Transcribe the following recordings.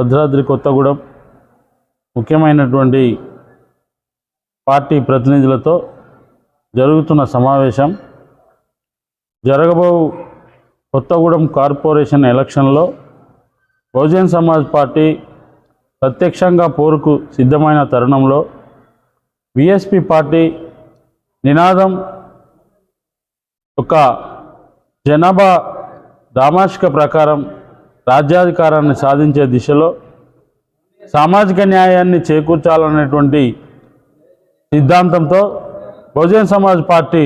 భద్రాద్రి కొత్తగూడెం ముఖ్యమైనటువంటి పార్టీ ప్రతినిధులతో జరుగుతున్న సమావేశం. జరగబో కొత్తగూడెం కార్పొరేషన్ ఎలక్షన్లో బహుజన్ సమాజ్ పార్టీ ప్రత్యక్షంగా పోరుకు సిద్ధమైన తరుణంలో బీఎస్పీ పార్టీ నినాదం ఒక జనాభా దామాషిక ప్రకారం రాజ్యాధికారాన్ని సాధించే దిశలో సామాజిక న్యాయాన్ని చేకూర్చాలనేటువంటి సిద్ధాంతంతో బహుజన్ సమాజ్ పార్టీ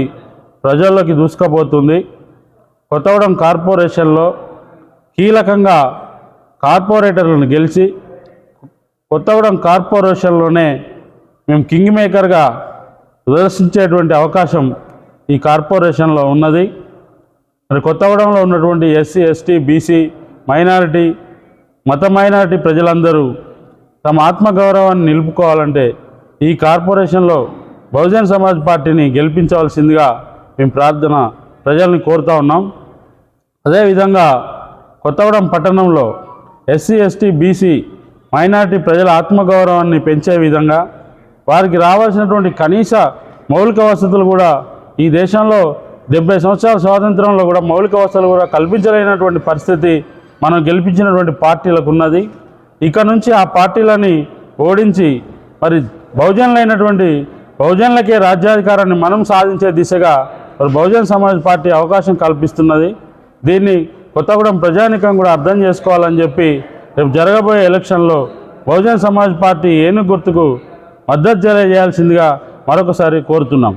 ప్రజల్లోకి దూసుకుపోతుంది. కొత్తగూడెం కార్పొరేషన్లో కీలకంగా కార్పొరేటర్లను గెలిచి కొత్తగూడెం కార్పొరేషన్లోనే మేము కింగ్ మేకర్గా ప్రదర్శించేటువంటి అవకాశం ఈ కార్పొరేషన్లో ఉన్నది. మరి కొత్తగూడెంలో ఉన్నటువంటి ఎస్సీ ఎస్టీ బీసీ మైనారిటీ మత మైనారిటీ ప్రజలందరూ తమ ఆత్మగౌరవాన్ని నిలుపుకోవాలంటే ఈ కార్పొరేషన్లో బహుజన్ సమాజ్ పార్టీని గెలిపించవలసిందిగా మేము ప్రార్థన ప్రజల్ని కోరుతా ఉన్నాం. అదేవిధంగా కొత్తగూడెం పట్టణంలో ఎస్సీ ఎస్టీ బీసీ మైనారిటీ ప్రజల ఆత్మగౌరవాన్ని పెంచే విధంగా వారికి రావాల్సినటువంటి కనీస మౌలిక వసతులు కూడా ఈ దేశంలో డెబ్బై సంవత్సరాల స్వాతంత్రంలో కూడా మౌలిక వసతులు కూడా కల్పించలేనటువంటి పరిస్థితి మనం గెలిపించినటువంటి పార్టీలకు ఉన్నది. ఇక నుంచి ఆ పార్టీలని ఓడించి మరి బహుజనులైనటువంటి బహుజనులకే రాజ్యాధికారాన్ని మనం సాధించే దిశగా మరి బహుజన్ సమాజ్ పార్టీ అవకాశం కల్పిస్తున్నది. దీన్ని కొత్తగూడెం ప్రజానికం కూడా అర్థం చేసుకోవాలని చెప్పి రేపు జరగబోయే ఎలక్షన్లో బహుజన్ సమాజ్ పార్టీ ఏను గుర్తుకు మద్దతు తెలియజేయాల్సిందిగా మరొకసారి కోరుతున్నాం.